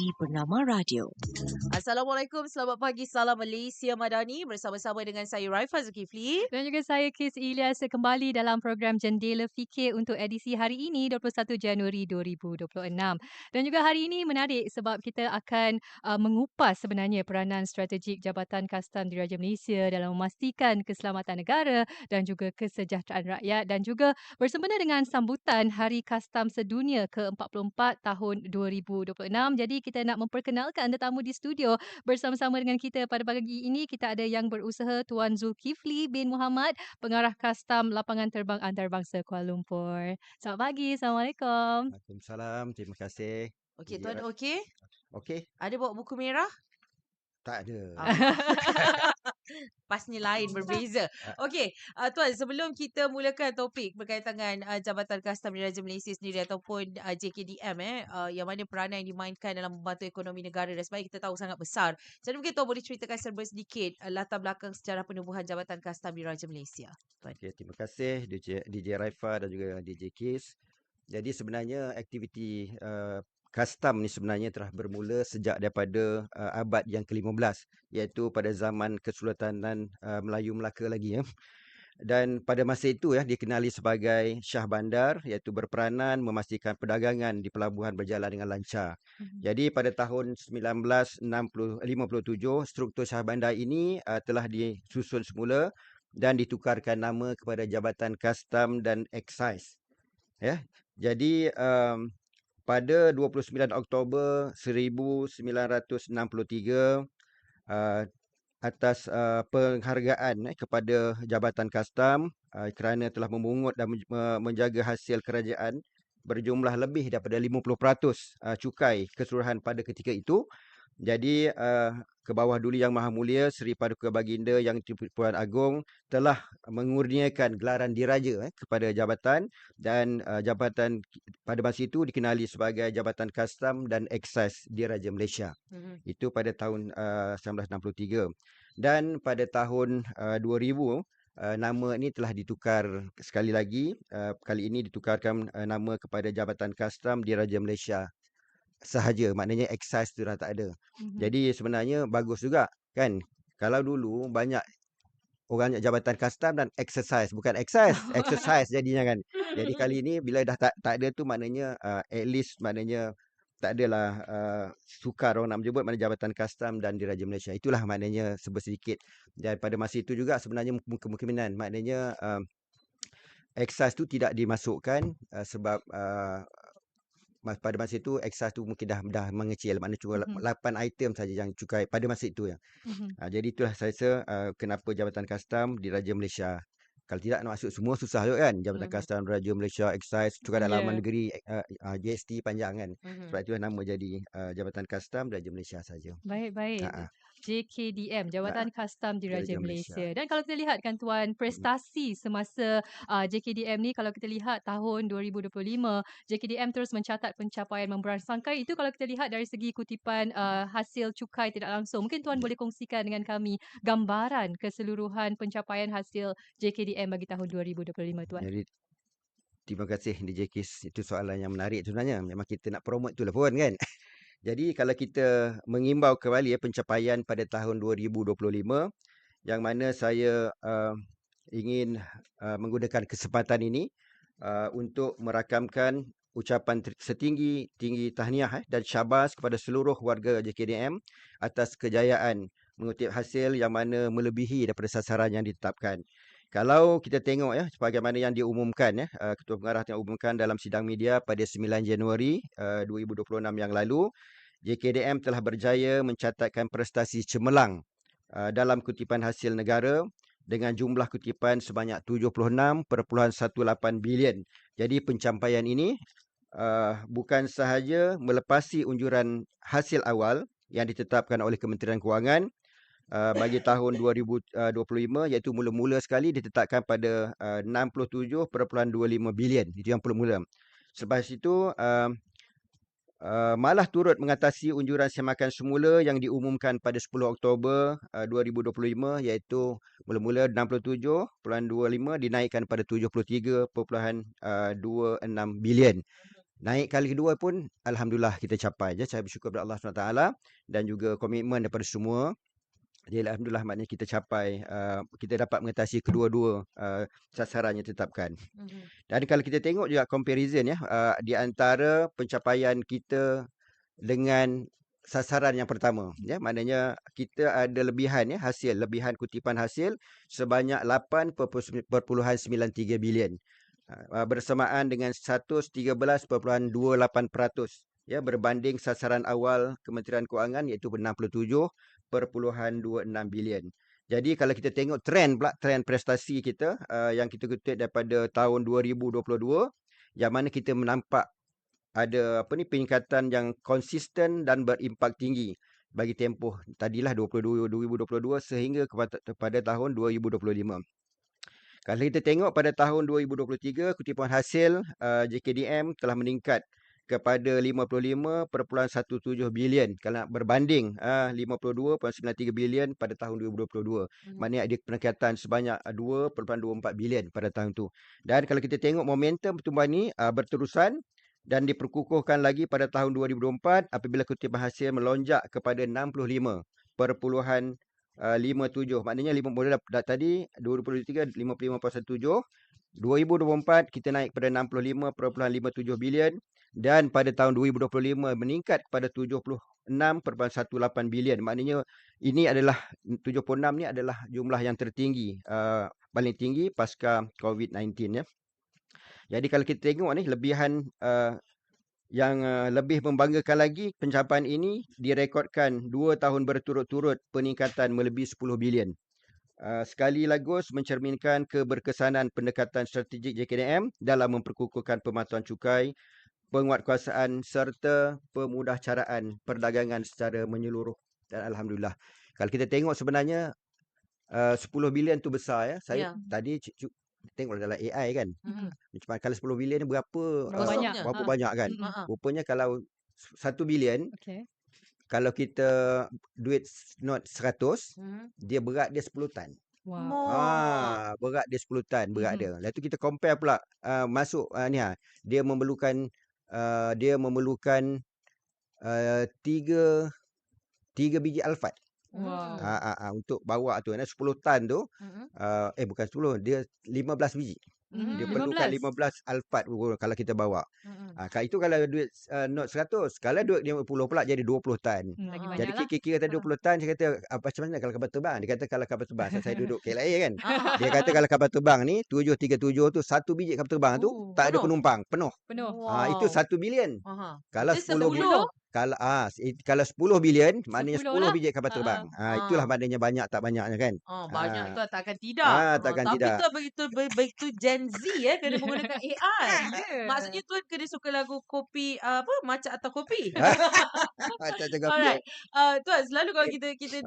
di Bernama Radio. Assalamualaikum, selamat pagi, salam Malaysia Madani bersama-sama dengan saya Raifa Zulkifli. Dan juga saya Kis Ilyas kembali dalam program Jendela Fikir untuk edisi hari ini 21 Januari 2026. Dan juga hari ini menarik sebab kita akan uh, mengupas sebenarnya peranan strategik Jabatan Kastam Diraja Malaysia dalam memastikan keselamatan negara dan juga kesejahteraan rakyat dan juga bersempena dengan sambutan Hari Kastam Sedunia ke-44 tahun 2026. Jadi kita nak memperkenalkan tetamu di studio bersama-sama dengan kita pada pagi ini kita ada yang berusaha Tuan Zulkifli bin Muhammad, pengarah kastam lapangan terbang antarabangsa Kuala Lumpur. Selamat pagi. Assalamualaikum. Waalaikumsalam. Terima kasih. Okey, tuan okey? Okey, Ada bawa buku merah? tak ada. Ah. Pasnya lain, berbeza. Okey, uh, tuan sebelum kita mulakan topik berkaitan dengan uh, Jabatan Kastam Diraja Malaysia sendiri ataupun uh, JKDM eh uh, yang mana peranan yang dimainkan dalam membantu ekonomi negara dan sebagainya kita tahu sangat besar. Jadi mungkin tuan boleh ceritakan serba sedikit uh, latar belakang sejarah penubuhan Jabatan Kastam Diraja Malaysia. Okey, terima kasih DJ, DJ Raifa dan juga DJ Kis. Jadi sebenarnya aktiviti uh, custom ni sebenarnya telah bermula sejak daripada uh, abad yang ke-15 iaitu pada zaman Kesultanan uh, Melayu Melaka lagi ya. Dan pada masa itu ya dikenali sebagai Syah Bandar iaitu berperanan memastikan perdagangan di pelabuhan berjalan dengan lancar. Mhm. Jadi pada tahun 1957 struktur Syah Bandar ini uh, telah disusun semula dan ditukarkan nama kepada Jabatan Kastam dan Excise. Ya. Jadi um, pada 29 Oktober 1963 uh, atas uh, penghargaan eh, kepada Jabatan Kastam uh, kerana telah memungut dan men- me- menjaga hasil kerajaan berjumlah lebih daripada 50% uh, cukai keseluruhan pada ketika itu. Jadi uh, ke bawah duli yang maha mulia Seri Paduka Baginda yang Puan Agong telah mengurniakan gelaran diraja eh, kepada jabatan dan uh, jabatan pada masa itu dikenali sebagai Jabatan Kastam dan Excise Diraja Malaysia. Mhm. Itu pada tahun uh, 1963. Dan pada tahun uh, 2000 uh, nama ini telah ditukar sekali lagi. Uh, kali ini ditukarkan uh, nama kepada Jabatan Kastam Diraja Malaysia sahaja. Maknanya excise tu dah tak ada. Mhm. Jadi sebenarnya bagus juga kan. Kalau dulu banyak orang jabatan custom dan exercise bukan exercise, exercise jadinya kan. Jadi kali ini bila dah tak tak ada tu maknanya uh, at least maknanya tak adalah uh, sukar orang nak menyebut mana jabatan custom dan diraja Malaysia. Itulah maknanya sebesar sedikit. Dan pada masa itu juga sebenarnya kemungkinan maknanya uh, excise tu tidak dimasukkan uh, sebab uh, pada masa itu excise tu mungkin dah dah mengecil maknanya cuma Mhm. 8 item saja yang cukai pada masa itu ya. Mhm. Uh, jadi itulah saya rasa uh, kenapa Jabatan Kastam Diraja Malaysia. Kalau tidak nak masuk semua susah juga kan. Jabatan Mhm. Kastam Diraja Malaysia Excise Cukai Dalaman Yeah. Negeri uh, uh, JST panjang kan. Mhm. Sebab itulah nama jadi uh, Jabatan Kastam Diraja Malaysia saja. Baik, baik. Ah. JKDM, Jabatan Kastam Diraja Diraja Malaysia. Malaysia. Dan kalau kita lihat kan Tuan, prestasi semasa uh, JKDM ni kalau kita lihat tahun 2025, JKDM terus mencatat pencapaian memberangsangkai. Itu kalau kita lihat dari segi kutipan uh, hasil cukai tidak langsung. Mungkin Tuan boleh kongsikan dengan kami gambaran keseluruhan pencapaian hasil JKDM bagi tahun 2025 Tuan. Jadi terima kasih DJ Kis. Itu soalan yang menarik sebenarnya. Memang kita nak promote tu lah pun kan. Jadi kalau kita mengimbau kembali ya pencapaian pada tahun 2025 yang mana saya uh, ingin uh, menggunakan kesempatan ini uh, untuk merakamkan ucapan ter- setinggi tinggi tahniah eh, dan syabas kepada seluruh warga JKDM atas kejayaan mengutip hasil yang mana melebihi daripada sasaran yang ditetapkan. Kalau kita tengok ya sebagaimana yang diumumkan ya ketua pengarah yang umumkan dalam sidang media pada 9 Januari uh, 2026 yang lalu JKDM telah berjaya mencatatkan prestasi cemerlang dalam kutipan hasil negara dengan jumlah kutipan sebanyak 76.18 bilion. Jadi pencapaian ini bukan sahaja melepasi unjuran hasil awal yang ditetapkan oleh Kementerian Kewangan uh, bagi tahun 2025 iaitu mula-mula sekali ditetapkan pada uh, 67.25 bilion. Itu yang mula-mula. Selepas itu uh, uh, malah turut mengatasi unjuran semakan semula yang diumumkan pada 10 Oktober uh, 2025 iaitu mula-mula 67.25 dinaikkan pada 73.26 bilion. Naik kali kedua pun alhamdulillah kita capai je. Saya bersyukur kepada Allah SWT dan juga komitmen daripada semua. Jadi alhamdulillah maknanya kita capai uh, kita dapat mengatasi kedua-dua uh, sasaran yang ditetapkan. Mhm. Dan kalau kita tengok juga comparison ya uh, di antara pencapaian kita dengan sasaran yang pertama ya maknanya kita ada lebihan ya hasil lebihan kutipan hasil sebanyak 8.93 bilion uh, bersamaan dengan 113.28% ya berbanding sasaran awal Kementerian Kewangan iaitu 67.26 bilion. Jadi kalau kita tengok trend pula trend prestasi kita uh, yang kita kutip daripada tahun 2022 yang mana kita menampak ada apa ni peningkatan yang konsisten dan berimpak tinggi bagi tempoh tadilah 22 2022 sehingga kepada, kepada tahun 2025. Kalau kita tengok pada tahun 2023 kutipan hasil uh, JKDM telah meningkat kepada 55.17 bilion kalau berbanding uh, 52.93 bilion pada tahun 2022. Hmm. Maknanya ada peningkatan sebanyak 2.24 bilion pada tahun itu. Dan kalau kita tengok momentum pertumbuhan ini uh, berterusan dan diperkukuhkan lagi pada tahun 2024 apabila kutipan hasil melonjak kepada 65.57. Maknanya 5 model tadi 2023 55.17 2024 kita naik kepada 65.57 bilion dan pada tahun 2025 meningkat kepada 76.18 bilion. Maknanya ini adalah 76 ni adalah jumlah yang tertinggi uh, paling tinggi pasca COVID-19 ya. Jadi kalau kita tengok ni lebihan uh, yang uh, lebih membanggakan lagi pencapaian ini direkodkan 2 tahun berturut-turut peningkatan melebihi 10 bilion. Uh, sekali lagi mencerminkan keberkesanan pendekatan strategik JKDM dalam memperkukuhkan pematuhan cukai, penguatkuasaan serta pemudahcaraan perdagangan secara menyeluruh. Dan Alhamdulillah. Kalau kita tengok sebenarnya uh, 10 bilion tu besar ya. Saya yeah. tadi tengok dalam AI kan. Mm-hmm. Macam kalau 10 bilion ni berapa berapa uh, banyak, berapa ha. banyak kan. Mm-hmm. Rupanya kalau 1 bilion okay kalau kita duit not 100 hmm. dia berat dia 10 tan. Wow. Ah, berat dia 10 tan berat hmm. dia. Lepas tu kita compare pula uh, masuk uh, ni ha. Dia memerlukan uh, dia memerlukan uh, 3 3 biji alfat. Wow. Ah, ah, ah, untuk bawa tu. Nah, 10 tan tu hmm. uh, eh bukan 10 dia 15 biji. Mm-hmm. Dia perlukan 15 alfat kalau kita bawa. Mm-hmm. Ha, kalau itu kalau duit uh, note 100. Kalau duit 50 pula jadi 20 tan. Mm, jadi lah. kira-kira tadi 20 tan saya kata apa macam mana kalau kapal terbang? Dia kata kalau kapal terbang saya duduk KLIA kan. dia kata kalau kapal terbang ni 737 tu satu biji kapal terbang tu uh, tak penuh. ada penumpang, penuh. Penuh. Ha, itu 1 bilion. Uh-huh. Kalau 10 bilion kalau ah kalau 10 bilion maknanya 10, 10 lah. biji kapal terbang. Ha, ha, itulah maknanya banyak tak banyaknya kan. Oh, banyak ha. tu takkan tidak. Ha, takkan ha, tidak. Tapi tu begitu begitu Gen Z ya kena menggunakan AI. yeah. Maksudnya tuan kena suka lagu kopi apa macam atau kopi. Macam jaga Alright. Uh, tuan selalu kalau kita kita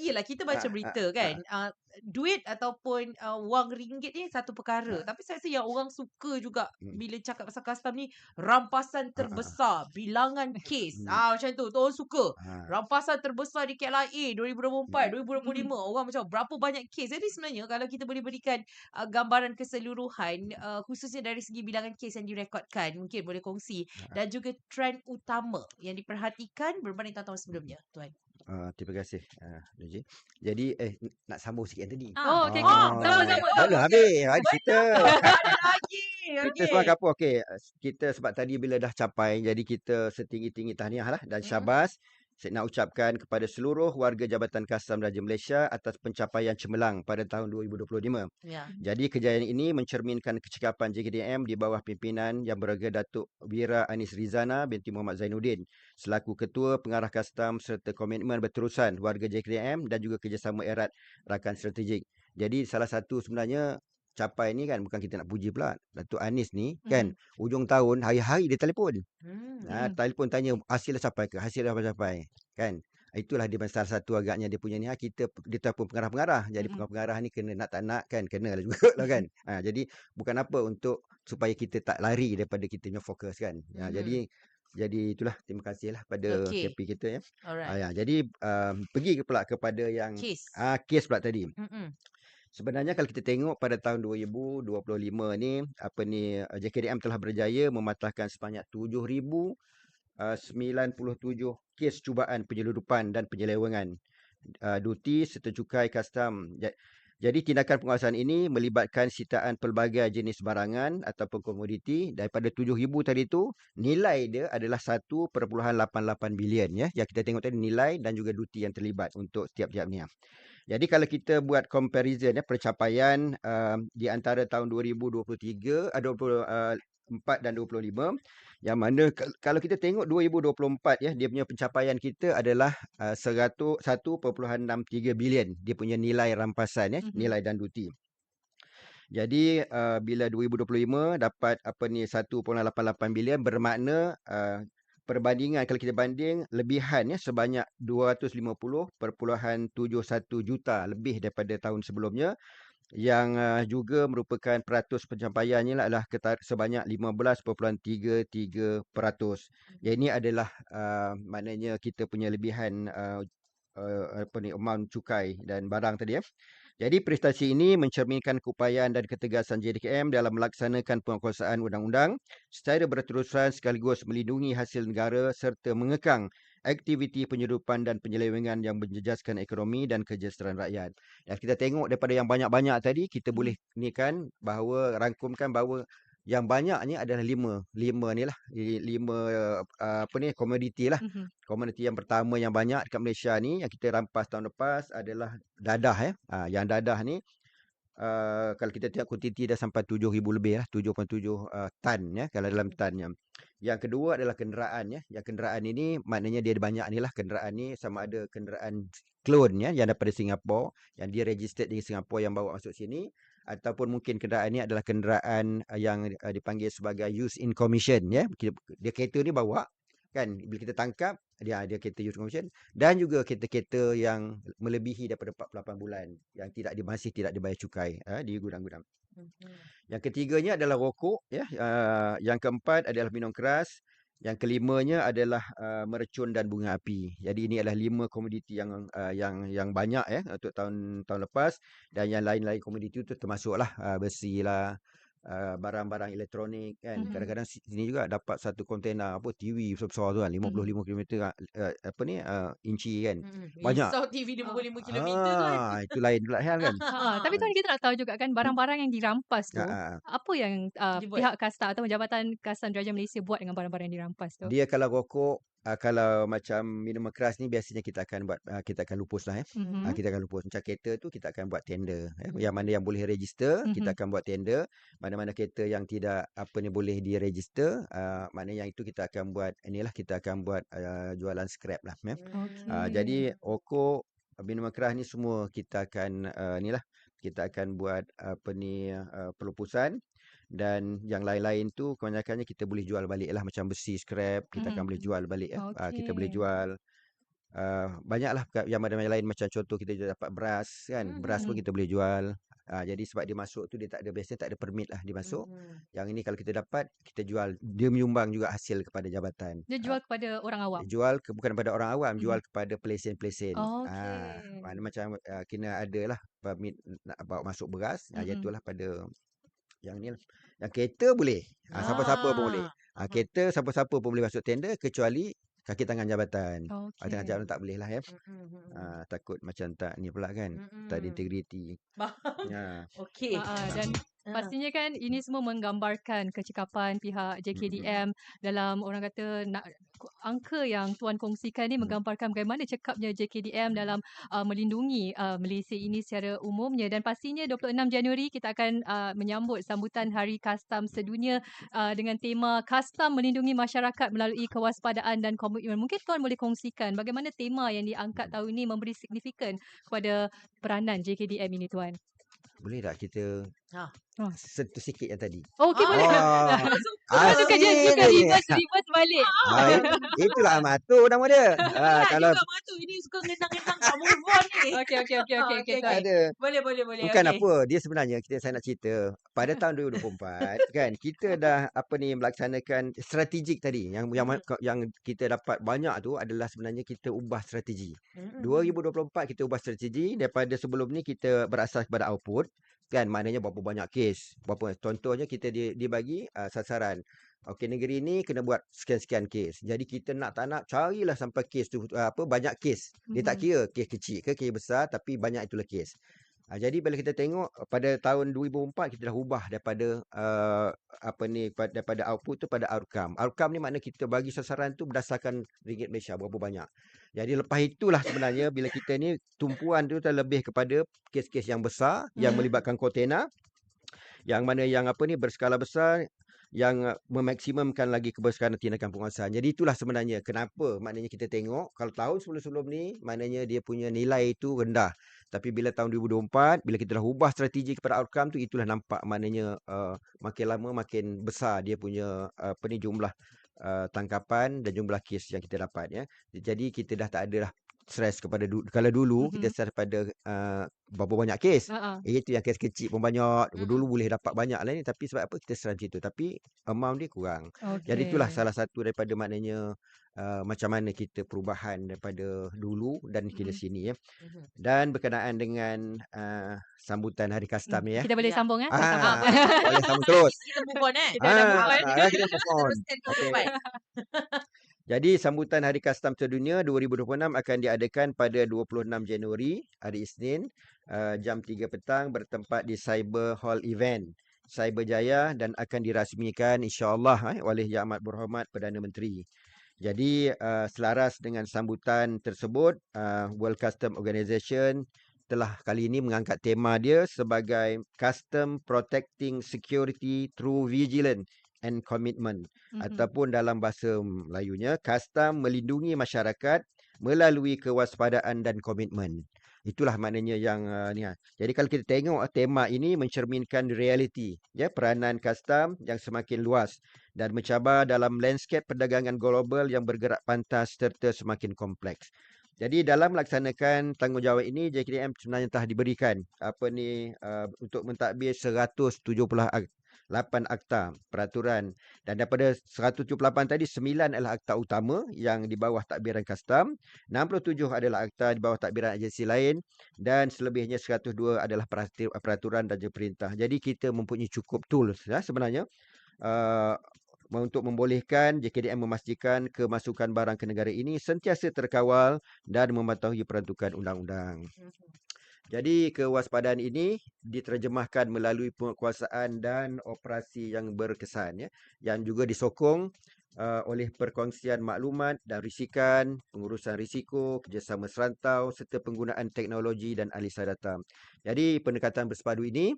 iyalah kita baca berita kan. Uh, duit ataupun uh, wang ringgit ni satu perkara. Tapi saya rasa yang orang suka juga hmm. bila cakap pasal custom ni rampasan terbesar, bilangan K kes. Hmm. Ah macam tu. Tu orang suka. Ha. Rampasan terbesar di KLIA 2024, hmm. 2025. Hmm. Orang macam berapa banyak kes. Jadi sebenarnya kalau kita boleh berikan uh, gambaran keseluruhan uh, khususnya dari segi bilangan kes yang direkodkan, mungkin boleh kongsi ha. dan juga trend utama yang diperhatikan berbanding tahun-tahun sebelumnya, tuan. Uh, terima kasih uh. Jadi eh nak sambung sikit yang tadi. Oh okey okey. Oh, sama-sama. Belum habis. Hari kita. lagi. Kita sebab apa? Okey, kita sebab tadi bila dah capai jadi kita setinggi-tinggi tahniah lah dan hmm. Saya nak ucapkan kepada seluruh warga Jabatan Kastam Raja Malaysia atas pencapaian cemerlang pada tahun 2025. Ya. Jadi kejayaan ini mencerminkan kecekapan JKDM di bawah pimpinan yang berharga Datuk Wira Anis Rizana binti Muhammad Zainuddin selaku Ketua Pengarah Kastam serta komitmen berterusan warga JKDM dan juga kerjasama erat rakan strategik. Jadi salah satu sebenarnya capai ni kan bukan kita nak puji pula. Datuk Anis ni hmm. kan ujung tahun hari-hari dia telefon. Hmm. Ha, telefon tanya hasil dah capai ke? Hasil dah capai kan? Itulah dia salah satu agaknya dia punya ni ha, kita dia pun pengarah-pengarah. Jadi hmm. pengarah-pengarah ni kena nak tak nak kan kena lah juga lah kan. Ha, jadi bukan apa untuk supaya kita tak lari daripada kita punya fokus kan. Ha, hmm. jadi jadi itulah terima kasih lah pada okay. KP kita ya. Ha, ya. Jadi um, pergi pula kepada yang case. Ah ha, case pula tadi. Hmm. Sebenarnya kalau kita tengok pada tahun 2025 ni apa ni uh, JKDM telah berjaya mematahkan sebanyak 7097 kes cubaan penyeludupan dan penyelewengan uh, duti serta cukai. Ja- Jadi tindakan penguasaan ini melibatkan sitaan pelbagai jenis barangan ataupun komoditi daripada 7000 tadi tu nilai dia adalah 1.88 bilion ya yang kita tengok tadi nilai dan juga duti yang terlibat untuk setiap-tiap ni. Jadi kalau kita buat comparison ya pencapaian uh, di antara tahun 2023 uh, 24 dan 25 yang mana kal- kalau kita tengok 2024 ya dia punya pencapaian kita adalah uh, 100 1.63 bilion dia punya nilai rampasan ya Mhm. nilai dan duti. Jadi uh, bila 2025 dapat apa ni 1.88 bilion bermakna uh, perbandingan kalau kita banding lebihan ya sebanyak 250.71 juta lebih daripada tahun sebelumnya yang uh, juga merupakan peratus pencapaiannya lah adalah ketar- sebanyak 15.33%. Yang ini adalah uh, maknanya kita punya lebihan uh, uh, apa ni amount cukai dan barang tadi ya. Jadi prestasi ini mencerminkan keupayaan dan ketegasan JDKM dalam melaksanakan penguasaan undang-undang secara berterusan sekaligus melindungi hasil negara serta mengekang aktiviti penyeludupan dan penyelewengan yang menjejaskan ekonomi dan kesejahteraan rakyat. Dan kita tengok daripada yang banyak-banyak tadi kita Hmm. boleh ni kan bahawa rangkumkan bahawa yang banyak ni adalah lima lima ni lah li- lima uh, apa ni komoditi lah Mhm. komoditi yang pertama yang banyak dekat Malaysia ni yang kita rampas tahun lepas adalah dadah ya. Ha, yang dadah ni uh, kalau kita tengok kuantiti dah sampai 7000 lebih lah 7.7 uh, tan ya kalau dalam tannya. Yang kedua adalah kenderaan ya. Yang kenderaan ini maknanya dia ada banyak ni lah kenderaan ni sama ada kenderaan clone ya yang daripada Singapura yang dia registered di Singapura yang bawa masuk sini ataupun mungkin kenderaan ni adalah kenderaan uh, yang uh, dipanggil sebagai use in commission ya. Dia kereta ni bawa kan bila kita tangkap dia dia kereta use commission dan juga kereta-kereta yang melebihi daripada 48 bulan yang tidak di, masih tidak dibayar cukai uh, di gudang-gudang. Mhm. Yang ketiganya adalah rokok ya. Uh, yang keempat adalah minum keras. Yang kelimanya adalah uh, mercun dan bunga api. Jadi ini adalah lima komoditi yang uh, yang yang banyak ya untuk tahun tahun lepas dan yang lain-lain komoditi itu termasuklah uh, besi lah uh, barang-barang elektronik kan. Mhm. Kadang-kadang si- sini juga dapat satu kontena apa TV besar-besar tu kan 55 km uh, apa ni uh, inci kan. Mhm. Banyak. Risau TV 55 km tu kan. Ah itu lain pula hal kan. Ha, tapi tuan kita nak tahu juga kan barang-barang yang dirampas tu Ha, ha. apa yang uh, pihak kasta atau Jabatan Kastam Diraja Malaysia buat dengan barang-barang yang dirampas tu? Dia kalau rokok uh, kalau macam minuman keras ni biasanya kita akan buat uh, kita akan lupus lah eh. Mhm. Uh, kita akan lupus. Macam kereta tu kita akan buat tender. Eh. Yang mana yang boleh register, kita Mhm. akan buat tender. Mana-mana kereta yang tidak apa ni boleh diregister, uh, maknanya yang itu kita akan buat inilah kita akan buat uh, jualan scrap lah. Eh. Okey. Uh, jadi rokok, minuman keras ni semua kita akan uh, ni lah kita akan buat apa ni uh, pelupusan dan yang lain-lain tu kebanyakannya kita boleh jual balik lah macam besi scrap kita akan Mhm. boleh jual balik ya. Uh, kita boleh jual uh, banyaklah yang mana yang lain macam contoh kita juga dapat beras kan. Beras pun Mhm. kita boleh jual. Uh, jadi sebab dia masuk tu dia tak ada biasanya tak ada permit lah dia masuk. Mhm. Yang ini kalau kita dapat kita jual dia menyumbang juga hasil kepada jabatan. Dia Ah, jual kepada orang awam. jual ke, bukan kepada orang awam, Mhm. jual kepada pelesen-pelesen. Okey. Ah, mana macam uh, kena ada lah permit nak bawa masuk beras. Ah, Mhm. jatuhlah pada yang ni lah. Yang kereta boleh. Ah, siapa-siapa pun boleh. Ah. Ah, kereta siapa-siapa pun boleh masuk tender kecuali kaki tangan jabatan. Ah, tangan Okey. jabatan tak boleh lah ya. Mhm, mhm. Ah, takut macam tak ni pula kan. Tak ada integriti. Faham. Ya. Okey. Ha, ha, dan Ah. Pastinya kan ini semua menggambarkan kecekapan pihak. JKDM dalam orang kata nak angka yang tuan kongsikan ni menggambarkan bagaimana cekapnya JKDM dalam uh, melindungi uh, Malaysia ini secara umumnya dan pastinya 26 Januari kita akan uh, menyambut sambutan Hari Kastam Sedunia uh, dengan tema Kastam Melindungi Masyarakat Melalui Kewaspadaan dan Komitmen. Mungkin tuan boleh kongsikan bagaimana tema yang diangkat tahun ini memberi signifikan kepada peranan JKDM ini tuan. Boleh tak kita Ha. Oh. Sentuh sikit yang tadi. Okey Ah. boleh. Kerja asyik juga lagi. reverse reverse balik. Ah, itulah amatur nama dia. Ah, Tak kalau juga Mak tu. Ini suka ngenang-ngenang tak move on ni. Okey okey okey Ah, okey okey, okey. okey. Tuan. ada Boleh, boleh, boleh. Bukan Okey. apa, dia sebenarnya kita saya nak cerita. Pada tahun 2024 kan kita dah apa ni melaksanakan strategik tadi yang yang Mhm. ma- yang kita dapat banyak tu adalah sebenarnya kita ubah strategi. Mm-mm. 2024 kita ubah strategi daripada sebelum ni kita berasas kepada output kan maknanya berapa banyak kes. Berapa contohnya kita di, dibagi uh, sasaran. Okey negeri ni kena buat sekian-sekian kes. Jadi kita nak tak nak carilah sampai kes tu uh, apa banyak kes. Dia tak Mhm. kira kes kecil ke kes besar tapi banyak itulah kes uh, jadi bila kita tengok uh, pada tahun 2004 kita dah ubah daripada uh, apa ni pa- daripada output tu pada outcome outcome ni makna kita bagi sasaran tu berdasarkan ringgit Malaysia berapa banyak jadi lepas itulah sebenarnya bila kita ni tumpuan tu dah lebih kepada kes-kes yang besar yang Mhm. melibatkan kontena yang mana yang apa ni berskala besar yang uh, memaksimumkan lagi kebesaran tindakan penguasaan. Jadi itulah sebenarnya kenapa maknanya kita tengok kalau tahun sebelum-sebelum ni maknanya dia punya nilai itu rendah. Tapi bila tahun 2024 bila kita dah ubah strategi kepada outcome tu itulah nampak maknanya uh, makin lama makin besar dia punya uh, apa ni jumlah uh, tangkapan dan jumlah kes yang kita dapat ya. Jadi kita dah tak ada dah stres kepada du- kalau dulu kita Mhm. stres pada uh, berapa banyak kes. Ah. Eh, itu yang kes kecil pun banyak. Mm-mm. Dulu boleh dapat banyak lah ni. Tapi sebab apa kita serang macam tu. Tapi amount dia kurang. Jadi itulah salah satu daripada maknanya uh, macam mana kita perubahan daripada dulu dan kini Mhm. sini ya. Mhm. Dan berkenaan dengan uh, sambutan Hari Kastam ni ya. Kita boleh Ya. sambung eh? Kita sambung. Ah, boleh sambung terus. Kita move on eh. Kita dah move Ah, on. ah, kita move on. Teruskan depan. Jadi sambutan Hari Kastam Sedunia 2026 akan diadakan pada 26 Januari hari Isnin uh, jam 3 petang bertempat di Cyber Hall Event Cyberjaya dan akan dirasmikan insya-Allah eh, oleh Yang Amat Berhormat Perdana Menteri. Jadi uh, selaras dengan sambutan tersebut uh, World Custom Organisation telah kali ini mengangkat tema dia sebagai Custom Protecting Security Through Vigilance and Commitment Mhm. ataupun dalam bahasa Melayunya custom melindungi masyarakat melalui kewaspadaan dan komitmen. Itulah maknanya yang uh, ni. ah. Jadi kalau kita tengok ah, tema ini mencerminkan realiti ya peranan custom yang semakin luas dan mencabar dalam landscape perdagangan global yang bergerak pantas serta semakin kompleks. Jadi dalam melaksanakan tanggungjawab ini JKDM sebenarnya telah diberikan apa ni uh, untuk mentadbir 178 akta peraturan dan daripada 178 tadi 9 adalah akta utama yang di bawah takbiran custom, 67 adalah akta di bawah takbiran agensi lain dan selebihnya 102 adalah peratu- peraturan dan juga perintah. Jadi kita mempunyai cukup tools ya sebenarnya uh, untuk membolehkan JKDM memastikan kemasukan barang ke negara ini sentiasa terkawal dan mematuhi peruntukan undang-undang. Jadi kewaspadaan ini diterjemahkan melalui penguasaan dan operasi yang berkesan ya yang juga disokong uh, oleh perkongsian maklumat dan risikan, pengurusan risiko, kerjasama serantau serta penggunaan teknologi dan alisa data. Jadi pendekatan bersepadu ini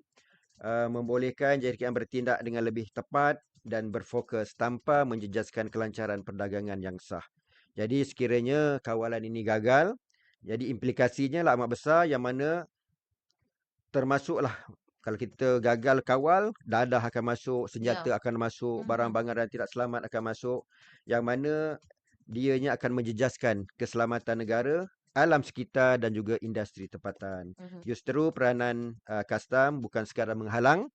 uh, membolehkan JKM bertindak dengan lebih tepat dan berfokus tanpa menjejaskan kelancaran perdagangan yang sah. Jadi sekiranya kawalan ini gagal, jadi implikasinya lah amat besar yang mana termasuklah kalau kita gagal kawal, dadah akan masuk, senjata akan masuk, Mhm. barang-barang tidak selamat akan masuk yang mana dianya akan menjejaskan keselamatan negara, alam sekitar dan juga industri tempatan. Mhm. Justeru peranan uh, custom bukan sekadar menghalang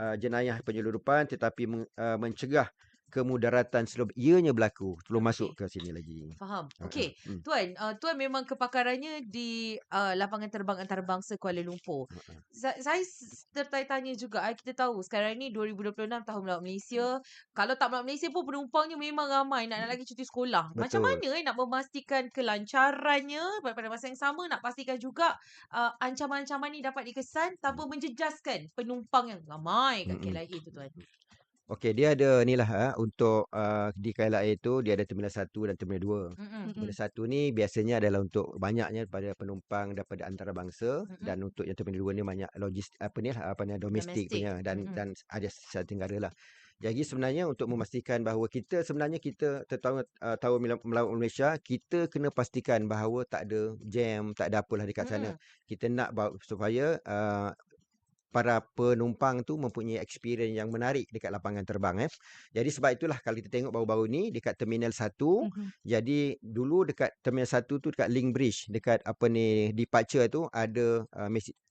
uh, jenayah penyeludupan tetapi men, uh, mencegah kemudaratan sebelum ianya berlaku, sebelum masuk ke sini lagi. Faham. Ha, ha. Okey. Hmm. Tuan, uh, tuan memang kepakarannya di uh, lapangan terbang antarabangsa Kuala Lumpur. Sa- saya tertanya-tanya juga. I, kita tahu sekarang ni 2026 tahun melawat Malaysia. Kalau tak melawat Malaysia pun penumpangnya memang ramai. Nak, nak lagi cuti sekolah. Macam Betul. mana eh nak memastikan kelancarannya pada masa yang sama nak pastikan juga uh, ancaman-ancaman ni dapat dikesan tanpa menjejaskan penumpang yang ramai kat. KLIA tu tuan. Okey, dia ada ni lah ha, untuk uh, di KLIA itu dia ada terminal 1 dan terminal 2. Mm-mm. Mm-mm. Terminal 1 ni biasanya adalah untuk banyaknya pada penumpang daripada antarabangsa Mm-mm. dan untuk yang terminal 2 ni banyak logistik apa ni lah, apa ni domestik Domestik. punya dan Mm-mm. dan ada Asia Tenggara lah. Jadi sebenarnya untuk memastikan bahawa kita sebenarnya kita terutama uh, tahun mela- melawat Malaysia kita kena pastikan bahawa tak ada jam, tak ada apalah dekat sana. Mm-mm. Kita nak bawa supaya uh, para penumpang tu mempunyai experience yang menarik dekat lapangan terbang eh. Jadi sebab itulah kalau kita tengok baru-baru ni dekat terminal 1 Mhm. jadi dulu dekat terminal 1 tu dekat link bridge dekat apa ni departure tu ada uh,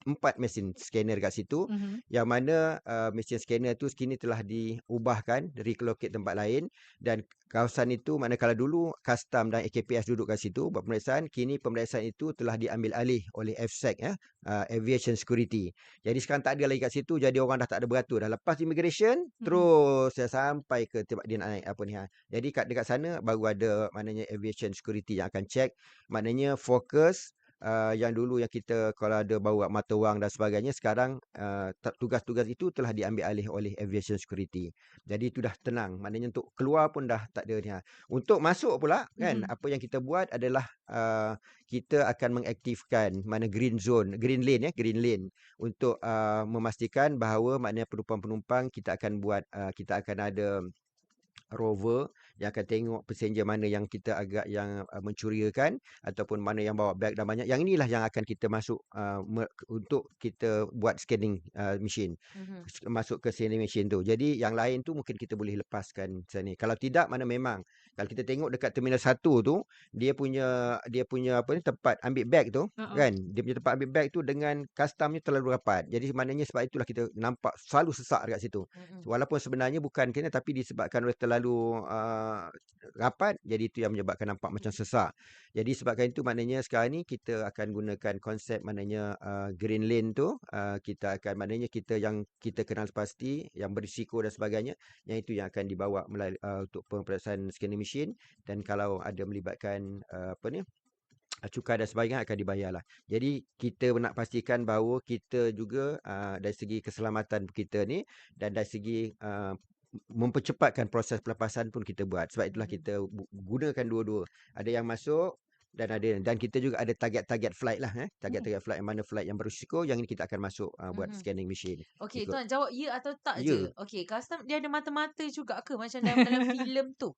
empat mesin scanner dekat situ Mhm. yang mana uh, mesin scanner tu kini telah diubahkan relocate tempat lain dan kawasan itu manakala dulu custom dan AKPS duduk kat situ buat pemeriksaan kini pemeriksaan itu telah diambil alih oleh FSEC ya uh, Aviation Security jadi sekarang tak ada lagi kat situ jadi orang dah tak ada beratur dah lepas immigration Mhm. terus saya sampai ke tempat dia naik apa ni ha jadi kat dekat sana baru ada maknanya aviation security yang akan check maknanya fokus uh, yang dulu yang kita kalau ada bawa mata wang dan sebagainya sekarang uh, ta- tugas-tugas itu telah diambil alih oleh aviation security. Jadi itu dah tenang. Maknanya untuk keluar pun dah tak ada ni. ha. Untuk masuk pula kan Mhm. apa yang kita buat adalah uh, kita akan mengaktifkan mana green zone, green lane ya, green lane untuk uh, memastikan bahawa maknanya penumpang-penumpang kita akan buat uh, kita akan ada rover yang akan tengok passenger mana yang kita agak yang uh, mencurigakan ataupun mana yang bawa beg dan banyak. Yang inilah yang akan kita masuk uh, untuk kita buat scanning uh, machine. Mhm. S- Masuk ke scanning machine tu. Jadi yang lain tu mungkin kita boleh lepaskan sana. Kalau tidak mana memang kalau kita tengok dekat terminal 1 tu dia punya dia punya apa ni tempat ambil beg tu Uh-uh. kan dia punya tempat ambil beg tu dengan customnya terlalu rapat. Jadi maknanya sebab itulah kita nampak selalu sesak dekat situ. Mhm. Walaupun sebenarnya bukan kena tapi disebabkan oleh terlalu uh, rapat jadi itu yang menyebabkan nampak macam sesak. Jadi sebabkan itu maknanya sekarang ni kita akan gunakan konsep maknanya uh, green lane tu uh, kita akan maknanya kita yang kita kenal pasti yang berisiko dan sebagainya yang itu yang akan dibawa melalui uh, untuk pemeriksaan scanning machine dan kalau ada melibatkan uh, apa ni uh, cukai dan sebagainya akan dibayarlah. Jadi kita nak pastikan bahawa kita juga uh, dari segi keselamatan kita ni dan dari segi uh, mempercepatkan proses pelepasan pun kita buat. Sebab itulah Mhm. kita gunakan dua-dua. Ada yang masuk dan ada dan kita juga ada target-target flight lah eh. Target-target flight yang mana flight yang berisiko yang ini kita akan masuk uh, buat Mhm. scanning machine. Okey, tuan jawab ya atau tak Ya. je. Okey, custom dia ada mata-mata juga ke macam dalam dalam filem tu?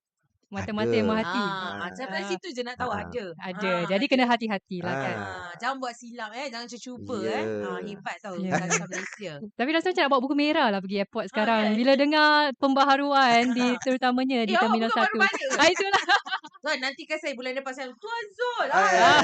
Mata-mata Ada. yang merhati. Ah, Ah. sampai Ah. situ je nak tahu Ah. ada. Ada. Ah, Jadi kena hati-hatilah kan. Ah, jangan buat silap eh, jangan cuba-cuba Ya. eh. Ah, hebat tau Ya. custom Malaysia. Tapi rasa macam nak bawa buku merah lah pergi airport sekarang. kan? Bila dengar pembaharuan di terutamanya di Eh, Terminal bukan 1. baru? Ah, itulah. Tuan, nanti kan saya bulan depan saya Tuan Zul. Ah,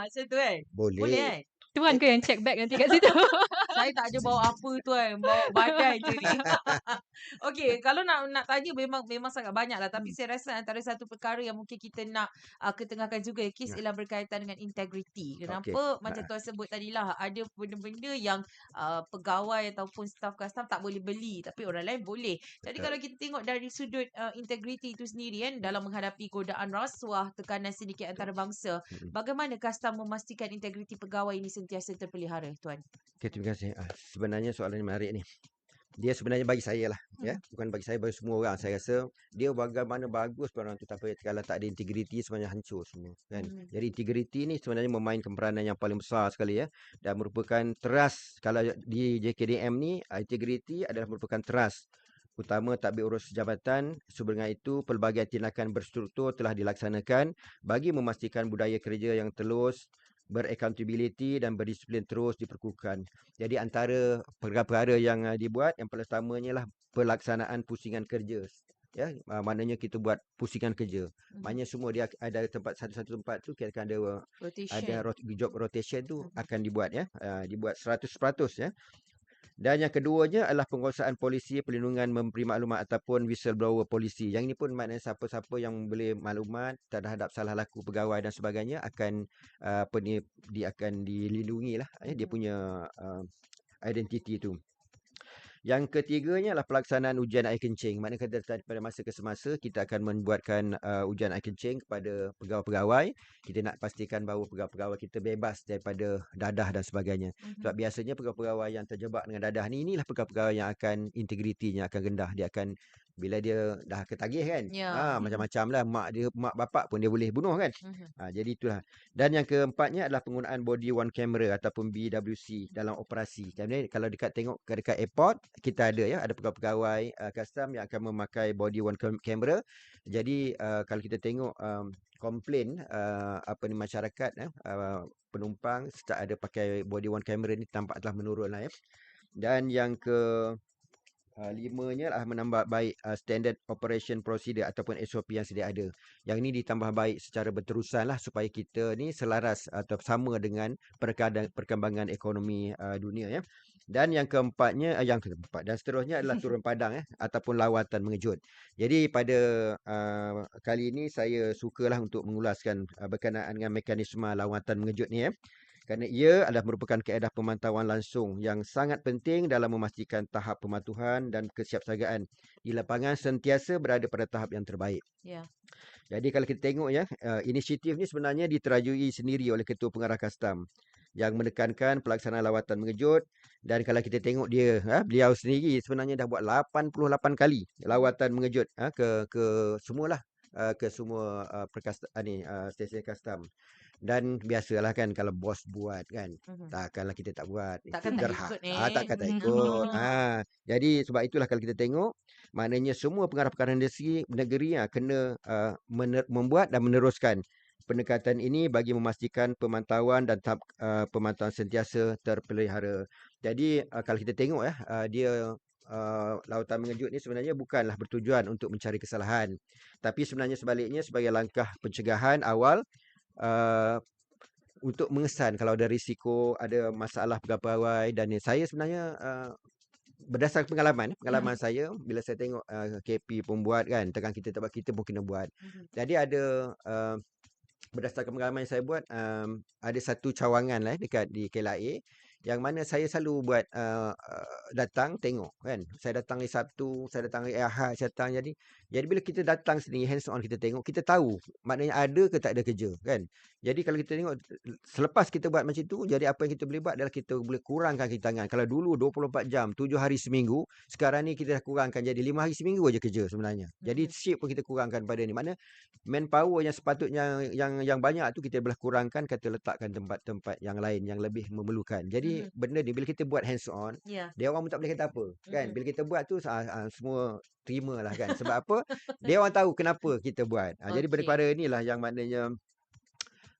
macam tu kan? boleh. Boleh kan? Tuan ke yang check bag nanti kat situ? Saya tak ada bawa apa tuan, bawa badan je ni. Okey, kalau nak nak tanya memang memang sangat banyak lah tapi Hmm. saya rasa antara satu perkara yang mungkin kita nak uh, ketengahkan juga kes Ya. ialah berkaitan dengan integriti. Kenapa Okey. macam Ha. tuan sebut tadilah ada benda-benda yang uh, pegawai ataupun staf custom tak boleh beli tapi orang lain boleh. Jadi Betul. kalau kita tengok dari sudut uh, integriti itu sendiri kan dalam menghadapi godaan rasuah, tekanan sindiket antarabangsa, Mm-mm. bagaimana custom memastikan integriti pegawai ini sentiasa terpelihara tuan? Okay, terima kasih. Ah, sebenarnya soalan yang menarik ni. Dia sebenarnya bagi saya lah. Ya. Bukan bagi saya, bagi semua orang. Saya rasa dia bagaimana bagus pun orang tu. Tapi kalau tak ada integriti sebenarnya hancur semua. Kan? Hmm. Jadi integriti ni sebenarnya memainkan peranan yang paling besar sekali ya. Dan merupakan trust. Kalau di JKDM ni, ah, integriti adalah merupakan trust. Utama tadbir urus jabatan. Sebenarnya itu, pelbagai tindakan berstruktur telah dilaksanakan bagi memastikan budaya kerja yang telus, beraccountability dan berdisiplin terus diperkukuhkan. Jadi antara perkara-perkara yang uh, dibuat yang paling utamanya lah pelaksanaan pusingan kerja. Ya, uh, maknanya kita buat pusingan kerja. Mhm. Maknanya semua dia ada tempat satu-satu tempat tu kita akan ada Rotation. ada rot- job rotation tu Mhm. akan dibuat ya. Uh, dibuat 100% ya. Dan yang keduanya adalah penguasaan polisi perlindungan memberi maklumat ataupun whistleblower polisi. Yang ini pun maknanya siapa-siapa yang boleh maklumat terhadap salah laku pegawai dan sebagainya akan uh, apa ni dia akan dilindungi lah ya, dia Mhm. punya uh, identiti tu. Yang ketiganya adalah pelaksanaan ujian air kencing. Maknanya kata pada masa ke semasa kita akan membuatkan uh, ujian air kencing kepada pegawai-pegawai. Kita nak pastikan bahawa pegawai-pegawai kita bebas daripada dadah dan sebagainya. Mhm. Sebab biasanya pegawai-pegawai yang terjebak dengan dadah ni inilah pegawai-pegawai yang akan integritinya akan rendah. Dia akan bila dia dah ketagih kan. Ya. Ha, macam-macam lah mak dia mak bapak pun dia boleh bunuh kan. Mhm. Ha, jadi itulah. Dan yang keempatnya adalah penggunaan body worn camera ataupun BWC dalam operasi. Kerana kalau dekat tengok dekat airport kita ada ya ada pegawai-pegawai uh, custom yang akan memakai body worn cam- camera. Jadi uh, kalau kita tengok um, komplain uh, apa ni masyarakat eh, uh, penumpang sejak ada pakai body worn camera ni tampak telah menurun lah ya. Dan yang ke uh, limanya adalah menambah baik uh, standard operation procedure ataupun SOP yang sedia ada. Yang ini ditambah baik secara berterusan lah supaya kita ni selaras atau sama dengan perkembangan ekonomi uh, dunia ya. Dan yang keempatnya uh, yang keempat dan seterusnya adalah turun padang eh ataupun lawatan mengejut. Jadi pada uh, kali ini saya sukalah untuk mengulaskan uh, berkenaan dengan mekanisme lawatan mengejut ni eh kerana ia adalah merupakan kaedah pemantauan langsung yang sangat penting dalam memastikan tahap pematuhan dan kesiapsiagaan di lapangan sentiasa berada pada tahap yang terbaik. Ya. Jadi kalau kita tengok ya, uh, inisiatif ni sebenarnya diterajui sendiri oleh Ketua Pengarah Kastam yang menekankan pelaksanaan lawatan mengejut dan kalau kita tengok dia ha, beliau sendiri sebenarnya dah buat 88 kali lawatan mengejut ha, ke ke semualah uh, ke semua uh, perkas uh, ni uh, stesen kastam dan biasalah kan kalau bos buat kan Mhm. takkanlah kita tak buat Takkan itu tak ikut ni. ah takkan tak Mhm. ikut ah jadi sebab itulah kalau kita tengok maknanya semua pengarah perkara negeri negeri ah, kena uh, mener- membuat dan meneruskan pendekatan ini bagi memastikan pemantauan dan tahap uh, pemantauan sentiasa terpelihara. Jadi uh, kalau kita tengok ya uh, dia uh, lautan mengejut ni sebenarnya bukanlah bertujuan untuk mencari kesalahan. Tapi sebenarnya sebaliknya sebagai langkah pencegahan awal uh, untuk mengesan kalau ada risiko, ada masalah pegawai dan ni. Saya sebenarnya uh, berdasarkan pengalaman eh, pengalaman saya bila saya tengok uh, KP pun buat kan tekan kita tak kita pun kena buat. Mhm. Jadi ada uh, berdasarkan pengalaman yang saya buat um, ada satu cawangan lah eh, dekat di KLIA yang mana saya selalu buat uh, datang tengok kan. Saya datang hari Sabtu saya datang hari Ahad saya datang jadi jadi bila kita datang sini hands on kita tengok kita tahu maknanya ada ke tak ada kerja kan jadi kalau kita tengok selepas kita buat macam tu jadi apa yang kita boleh buat adalah kita boleh kurangkan kaki tangan kalau dulu 24 jam 7 hari seminggu sekarang ni kita dah kurangkan jadi 5 hari seminggu aja kerja sebenarnya jadi shift pun kita kurangkan pada ni mana manpower yang sepatutnya yang yang banyak tu kita boleh kurangkan kata letakkan tempat-tempat yang lain yang lebih memerlukan. Jadi Mhm. benda ni bila kita buat hands on, Ya. dia orang pun tak boleh kata apa, kan? Mhm. Bila kita buat tu ah, ah, semua terimalah kan. Sebab apa? Dia orang tahu kenapa kita buat. Ah, Jadi Okey. daripada inilah yang maknanya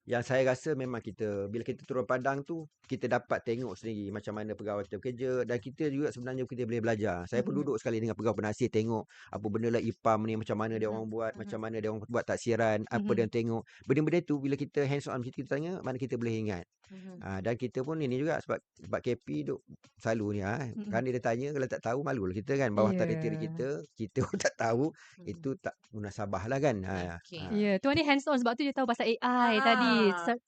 yang saya rasa memang kita bila kita turun padang tu kita dapat tengok sendiri macam mana pegawai kita bekerja dan kita juga sebenarnya kita boleh belajar. Saya pun Mhm. duduk sekali dengan pegawai penasih tengok apa benda lah IPAM ni macam mana dia Mhm. orang buat, Mhm. macam mana dia orang buat taksiran, apa Mhm. dia tengok. Benda-benda tu bila kita hands on kita tanya mana kita boleh ingat. Mhm. Ha, dan kita pun ini juga sebab sebab KP duk selalu ni ha. Mhm. Kan dia tanya kalau tak tahu malulah kita kan bawah yeah. Ya. kita kita pun tak tahu Mhm. itu tak munasabah lah kan. Ha. Okey. ha. Ya, tuan ni hands on sebab tu dia tahu pasal AI tadi. Ah. Se-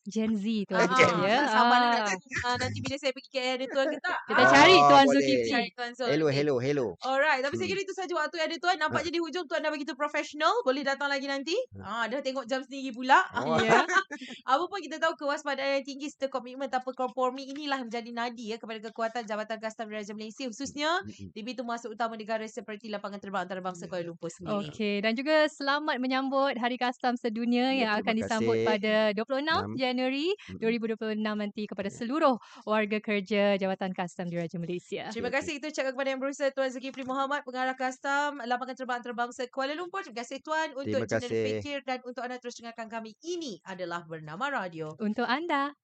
Gen Z tuan Ah, kita ya. Sabar nak Ah. ah, nanti bila saya pergi KL ada tuan ke tak? Kita Ah, cari tuan. Cari Zul. Hello, hello, hello. Alright, tapi saya Hmm. kira itu saja waktu yang ada tuan. Nampak Ha. je di hujung tuan dah begitu profesional. Boleh datang lagi nanti. Ha. Ah, dah tengok jam sendiri pula. Oh. Ya. Apa pun kita tahu kewaspadaan yang tinggi serta komitmen tanpa kompromi inilah menjadi nadi ya kepada kekuatan Jabatan Kastam Diraja Malaysia khususnya Mm-mm. di pintu masuk utama negara seperti lapangan terbang antarabangsa Kuala Lumpur sendiri. Okey dan juga selamat menyambut Hari Kastam Sedunia Ya, yang akan disambut kasih. pada 26 Enam. Januari Mm-mm. 2026 nanti kepada Ya. seluruh warga kerja Jabatan Kastam Diraja Malaysia. Terima kasih kita ucapkan kepada yang berusaha Tuan Zulkifli Muhammad pengarah kastam lapangan terbang antarabangsa Kuala Lumpur. Terima kasih Tuan untuk channel fikir dan untuk anda terus dengarkan kami. Ini adalah Bernama Radio. Untuk anda.